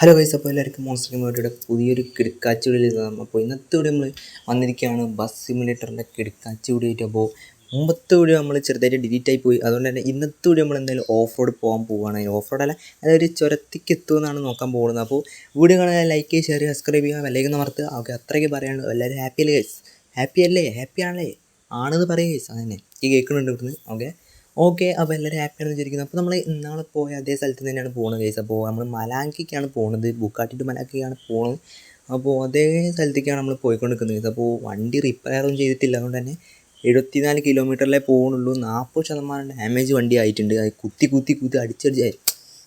Hello guys അപ്പോൾ എല്ലാവർക്കും monster മോഡിയുടെ പുതിയൊരു കിടക്കാച്ചുകളിൽ അപ്പോൾ ഇന്നത്തെ വീഡിയോ നമ്മൾ വന്നിരിക്കുകയാണ് ബസ് സിമുലേറ്ററിന്റെ കിടക്കാച്ചു കൂടിയായിട്ട് അപ്പോൾ മുമ്പത്തെ വീഡിയോ നമ്മൾ ചെറുതായിട്ട് ഡിലീറ്റ് ആയി പോയി. അതുകൊണ്ട് തന്നെ ഇന്നത്തെ വീഡിയോ നമ്മൾ എന്തായാലും ഓഫ് റോഡ് പോകാൻ പോവുകയാണ്. ഓഫ് റോഡ് അല്ല അതായത് ചുരത്തിക്ക് എത്തുമെന്നാണ് നോക്കാൻ പോകുന്നത്. അപ്പോൾ വീഡിയോ കാണാൻ ലൈക്ക് ചെയ്യുക ഷെയർ സബ്സ്ക്രൈബ് ചെയ്യുക വിലയ്ക്ക് മറത്തുക ഓക്കെ അത്രയ്ക്ക് പറയാനുള്ളൂ. എല്ലാവരും ഹാപ്പി അല്ലേ ഹാപ്പി അല്ലേ? ഹാപ്പി ആണല്ലേ? ആണെന്ന് പറയുക ഗൈസ് അതന്നെ ഈ കേൾക്കുന്നുണ്ട് ഇവിടുന്ന്. ഓക്കെ. ഓക്കെ അപ്പോൾ എല്ലാവരും ഹാപ്പിയാണ് വിചാരിക്കുന്നത് അപ്പോൾ നമ്മൾ ഇന്നാളെ പോയ അതേ സ്ഥലത്ത് തന്നെയാണ് പോകുന്നത് കേസ് അപ്പോൾ നമ്മൾ മലാങ്കിക്കാണ് പോകുന്നത് ബുക്കാട്ടിട്ട് ടു മലാങ്കിക്കാണ് പോകുന്നത് അപ്പോൾ അതേ സ്ഥലത്തേക്കാണ് നമ്മൾ പോയിക്കൊണ്ടിരിക്കുന്നത് കേസ് അപ്പോൾ വണ്ടി റിപ്പയറും ചെയ്തിട്ടില്ല. അതുകൊണ്ട് തന്നെ എഴുപത്തിനാല് കിലോമീറ്ററിലേ പോകുന്നുള്ളൂ നാൽപ്പത് ശതമാനം ഡാമേജ് വണ്ടി ആയിട്ടുണ്ട്. അത് കുത്തി കുത്തി കുത്തി അടിച്ചടിച്ച്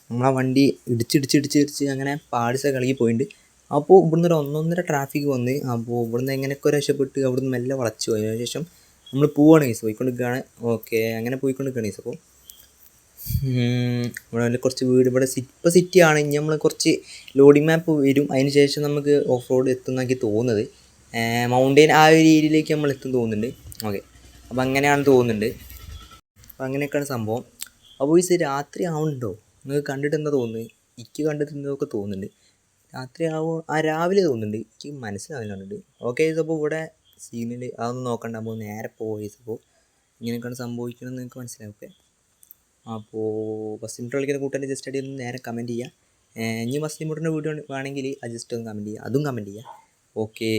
നമ്മളാ വണ്ടി ഇടിച്ചിടിച്ച് ഇടിച്ച് ഇടിച്ച് അങ്ങനെ പാടിച്ച കളിക്ക് പോയിട്ടുണ്ട് അപ്പോൾ ഇവിടുന്ന് ഒരു ഒന്നൊന്നര ട്രാഫിക് വന്ന് അപ്പോൾ ഇവിടുന്ന് എങ്ങനെയൊക്കെ രക്ഷപ്പെട്ട് അവിടുന്ന് മെല്ലെ വളച്ചു. അതിനുശേഷം നമ്മൾ പോവുകയാണ് ഗൈസ് പോയിക്കൊണ്ടിരിക്കുകയാണ് ഓക്കെ അങ്ങനെ പോയിക്കൊണ്ടിരിക്കുകയാണ് ഗൈസ് അപ്പോൾ ഇവിടെ കുറച്ച് വീട്. ഇവിടെ ഇപ്പോൾ സിറ്റി ഇനി നമ്മൾ കുറച്ച് ലോഡിംഗ് മാപ്പ് വരും. അതിന് ശേഷം നമുക്ക് ഓഫ് റോഡ് എത്തുന്നതാക്കി തോന്നുന്നത് മൗണ്ടെയിൻ ആ ഒരു ഏരിയയിലേക്ക് നമ്മൾ എത്തും തോന്നുന്നുണ്ട്. ഓക്കെ അപ്പോൾ അങ്ങനെയാണ് തോന്നുന്നുണ്ട്. അപ്പോൾ അങ്ങനെയൊക്കെയാണ് സംഭവം. അപ്പോൾ ഈ രാത്രി ആവുന്നുണ്ടോ? നിങ്ങൾക്ക് കണ്ടിട്ട് എന്താ തോന്നുന്നത്? എനിക്ക് കണ്ടിട്ട് എന്തൊക്കെ തോന്നുന്നുണ്ട്. രാത്രി ആവോ ആ രാവിലെ തോന്നുന്നുണ്ട്. എനിക്ക് മനസ്സിലാവില്ല കണ്ടിട്ട്. ഓക്കെ അപ്പോൾ ഇവിടെ സീനിൽ അതൊന്നും നോക്കണ്ട. അപ്പോൾ നേരെ പോയത് അപ്പോൾ ഇങ്ങനെയൊക്കെയാണ് സംഭവിക്കണമെന്ന് നിങ്ങൾക്ക് മനസ്സിലാവും ഓക്കെ അപ്പോൾ ബസ് ഇൻട്രോ കളിക്കുന്ന കൂട്ടുകാരെ ജസ്റ്റ് അടി ഒന്ന് നേരെ കമന്റ് ചെയ്യുക ഇനി ബസ് സിമിറ്ററിന്റെ വീഡിയോ വേണമെങ്കിൽ അത് ജസ്റ്റ് ഒന്ന് കമന്റ് ചെയ്യുക അതും കമന്റ് ചെയ്യുക ഓക്കെ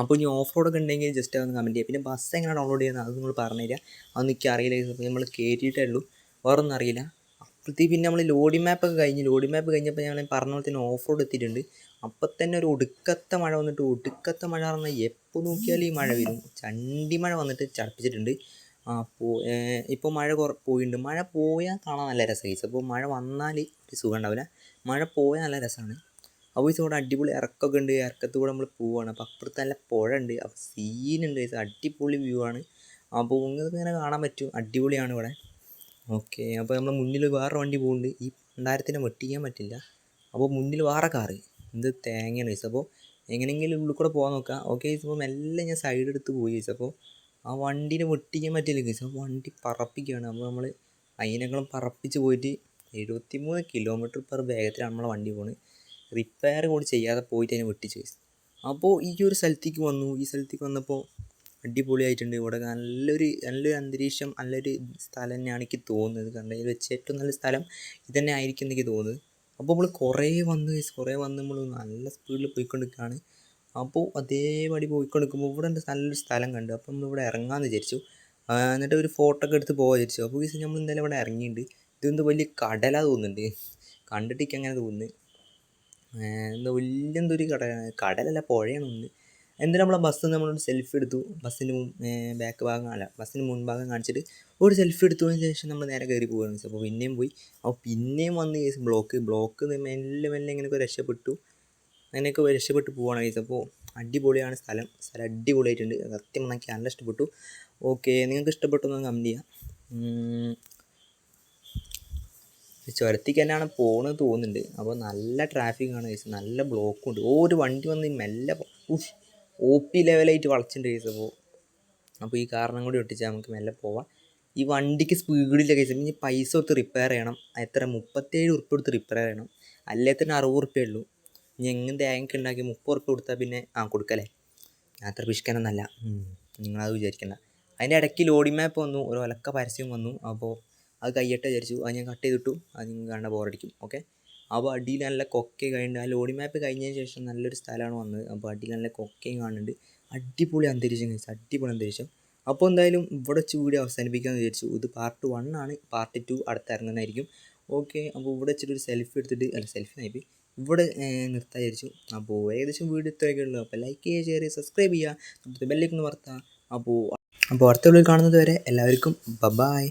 അപ്പോൾ ഇനി ഓഫ് റോഡൊക്കെ ഉണ്ടെങ്കിൽ ജസ്റ്റ് ഒന്ന് കമന്റ് ചെയ്യുക പിന്നെ ബസ് എങ്ങനെ ഡൗൺലോഡ് ചെയ്യുന്നത്? അത് നിങ്ങൾ പറഞ്ഞു അതൊന്നും എനിക്ക് അറിയില്ല. നമ്മൾ കയറ്റിയിട്ടേ ഉള്ളൂ. വേറൊന്നും അറിയില്ല. അപ്പോഴത്തേക്ക് പിന്നെ നമ്മൾ ലോഡിംഗ് മാപ്പൊക്കെ കഴിഞ്ഞ് ലോഡിംഗ് മാപ്പ് കഴിഞ്ഞപ്പോൾ ഞങ്ങൾ പറഞ്ഞ പോലെ തന്നെ ഓഫ് റോഡ് എത്തിയിട്ടുണ്ട്. അപ്പം തന്നെ ഒരു ഒടുക്കത്തെ മഴ വന്നിട്ട് ഒടുക്കത്തെ മഴ പറഞ്ഞാൽ എപ്പോൾ നോക്കിയാലും ഈ മഴ വരും. ചണ്ടി മഴ വന്നിട്ട് ചടപ്പിച്ചിട്ടുണ്ട് അപ്പോൾ ഇപ്പോൾ മഴ കുറ മഴ പോയാൽ കാണാൻ നല്ല രസമായി അപ്പോൾ മഴ വന്നാൽ ഒരു സുഖം ഉണ്ടാവില്ല. മഴ പോയാൽ നല്ല രസമാണ് അപ്പോൾ ഈ ഇവിടെ അടിപൊളി ഇറക്കമൊക്കെ ഉണ്ട്. ഇറക്കത്തു കൂടെ നമ്മൾ പോവാണ്. അപ്പോൾ അപ്പുറത്ത് നല്ല പുഴ ഉണ്ട്. അപ്പോൾ സീനുണ്ട്. അടിപൊളി വ്യൂ ആണ്. അപ്പോൾ ഇങ്ങനെ ഇങ്ങനെ കാണാൻ പറ്റും. അടിപൊളിയാണ് ഇവിടെ. ഓക്കെ അപ്പോൾ നമ്മൾ മുന്നിൽ വേറെ വണ്ടി പോകുന്നുണ്ട് ഈ രണ്ടായിരത്തിനെ വെട്ടിക്കാൻ പറ്റില്ല. അപ്പോൾ മുന്നിൽ വേറെ കാറ് എന്ത് തേങ്ങയാണ് ചോദിച്ചത് അപ്പോൾ എങ്ങനെയെങ്കിലും ഉള്ളിൽ കൂടെ പോകാൻ നോക്കുക ഓക്കെ ചോദിച്ചപ്പോൾ മെല്ലെ ഞാൻ സൈഡ് എടുത്ത് പോയി ചോദിച്ചപ്പോൾ ആ വണ്ടീനെ വെട്ടിക്കാൻ പറ്റില്ല ചോദിച്ചാൽ വണ്ടി പറപ്പിക്കുകയാണ്. അപ്പോൾ നമ്മൾ അതിനേക്കാളും പറപ്പിച്ച് പോയിട്ട് എഴുപത്തി മൂന്ന് കിലോമീറ്റർ പെർ വേഗത്തിലാണ് നമ്മളെ വണ്ടി പോകുന്നത് റിപ്പയർ കൂടി ചെയ്യാതെ പോയിട്ട് അതിനെ വെട്ടിച്ച് ചോദിച്ചു അപ്പോൾ ഈ ഒരു സ്ഥലത്തേക്ക് വന്നു. ഈ സ്ഥലത്തേക്ക് വന്നപ്പോൾ അടിപൊളിയായിട്ടുണ്ട്. ഇവിടെ നല്ലൊരു നല്ലൊരു അന്തരീക്ഷം നല്ലൊരു സ്ഥലം തന്നെയാണ് എനിക്ക് തോന്നുന്നത്. കണ്ടതിൽ വെച്ച് ഏറ്റവും നല്ല സ്ഥലം ഇതുതന്നെ ആയിരിക്കും എനിക്ക് തോന്നുന്നത്. അപ്പോൾ നമ്മൾ കുറേ വന്ന് കുറേ വന്ന് നമ്മൾ നല്ല സ്പീഡിൽ പോയിക്കൊണ്ടിരിക്കുകയാണ് അപ്പോൾ അതേപടി പോയിക്കൊണ്ടിരിക്കുമ്പോൾ ഇവിടെ എന്റെ നല്ലൊരു സ്ഥലം കണ്ടു. അപ്പോൾ നമ്മൾ ഇവിടെ ഇറങ്ങാമെന്ന് വിചാരിച്ചു. എന്നിട്ട് ഒരു ഫോട്ടോ ഒക്കെ എടുത്ത് പോകാൻ വിചാരിച്ചു. അപ്പോൾ ദിവസം നമ്മൾ എന്തായാലും ഇവിടെ ഇറങ്ങിയിട്ടുണ്ട് ഇതെന്തോ വലിയ കടലാ തോന്നുന്നുണ്ട്. കണ്ടിട്ടേക്ക് അങ്ങനെ തോന്നുന്നു? എന്താ വലിയ എന്തോ ഒരു കട കടലല്ല പുഴയാണ് ഒന്ന് എന്നിട്ട് നമ്മളെ ബസ് നമ്മളൊരു സെൽഫി എടുത്തു. ബസ്സിന് ബാക്ക് ഭാഗം അല്ല ബസ്സിന് മുൻഭാഗം കാണിച്ചിട്ട് ഒരു സെൽഫി എടുത്തതിന് ശേഷം നമ്മൾ നേരെ കയറി പോവുകയാണ് അപ്പോൾ പിന്നെയും പോയി. അപ്പോൾ പിന്നെയും വന്ന് കേസ് ബ്ലോക്ക് ബ്ലോക്ക് മെല്ലെ മെല്ലെ ഇങ്ങനെയൊക്കെ രക്ഷപ്പെട്ടു. അങ്ങനെയൊക്കെ രക്ഷപ്പെട്ട് പോവാണ് കേസ് അപ്പോൾ അടിപൊളിയാണ് സ്ഥലം. സ്ഥലം അടിപൊളിയായിട്ടുണ്ട്. സത്യം എനിക്ക് നല്ല ഇഷ്ടപ്പെട്ടു. ഓക്കെ നിങ്ങൾക്ക് ഇഷ്ടപ്പെട്ടു എന്ന് കമന്റ് ചെയ്യാം. ചുരത്തിക്ക് തന്നെയാണ് പോകുന്നത് തോന്നുന്നുണ്ട്. അപ്പോൾ നല്ല ട്രാഫിക്കാണ് കേസ് നല്ല ബ്ലോക്കും ഉണ്ട്. ഓ ഒരു വണ്ടി വന്ന് മെല്ലെ ഒ പി ലെവലായിട്ട് വളച്ചിട്ടുണ്ട് കേസ് അപ്പോൾ അപ്പോൾ ഈ കാരണം കൂടി ഒട്ടിച്ചാൽ നമുക്ക് മെല്ലെ പോവാം. ഈ വണ്ടിക്ക് സ്പീഡില്ല കേസ് ഇനി പൈസ കൊടുത്ത് റിപ്പയർ ചെയ്യണം. എത്ര? മുപ്പത്തേഴ് ഉറുപ്പ് കൊടുത്ത് റിപ്പയർ ചെയ്യണം. അല്ലേ തന്നെ അറുപത് ഉറുപ്പ്യ ഉള്ളൂ. ഇനി എങ്ങനെ തേങ്ങയ്ക്ക് ഉണ്ടാക്കി മുപ്പത് ഉറുപ്പ് കൊടുത്താൽ പിന്നെ ആ കൊടുക്കല്ലേ? അത്ര പിഷ്ക്കാനൊന്നല്ല നിങ്ങളത് വിചാരിക്കണ്ട. അതിന്റെ ഇടയ്ക്ക് ലോഡിംഗ് മാപ്പ് വന്നു. ഒരു ഒലക്ക പരസ്യം വന്നു. അപ്പോൾ അത് കയ്യട്ടെ വിചാരിച്ചു. അത് ഞാൻ കട്ട് ചെയ്തിട്ടു. അത് നിങ്ങൾ കണ്ട ബോറടിക്കും ഓക്കെ അപ്പോൾ അടിയിൽ നല്ല കൊക്കെ കഴിഞ്ഞ് ആ ലോഡി മാപ്പ് കഴിഞ്ഞതിന് ശേഷം നല്ലൊരു സ്ഥലമാണ് വന്നത്. അപ്പോൾ അടിയിൽ നല്ല കൊക്കയും കാണുന്നുണ്ട്. അടിപൊളി അന്തരീക്ഷം കഴിച്ചു അടിപൊളി അന്തരീക്ഷം. അപ്പോൾ എന്തായാലും ഇവിടെ വെച്ച് വീഡിയോ അവസാനിപ്പിക്കാമെന്ന് വിചാരിച്ചു. ഇത് പാർട്ട് വൺ ആണ്. പാർട്ട് ടു അടുത്ത് ഇറങ്ങുന്നതായിരിക്കും. ഓക്കെ അപ്പോൾ ഇവിടെ വെച്ചിട്ട് ഒരു സെൽഫി എടുത്തിട്ട് അല്ല സെൽഫി നയിപ്പി ഇവിടെ നിർത്താൻ വിചാരിച്ചു. അപ്പോൾ ഏകദേശം വീഡിയോ ഇത്രയൊക്കെ ഉള്ളൂ. അപ്പോൾ ലൈക്ക് ചെയ്യുക ഷെയർ ചെയ്യുക സബ്സ്ക്രൈബ് ചെയ്യുക. ബെല്ലേക്ക് ഒന്ന് വർത്താം അപ്പോൾ അപ്പോൾ അടുത്ത വീഡിയോ കാണുന്നത് വരെ എല്ലാവർക്കും ബബായ്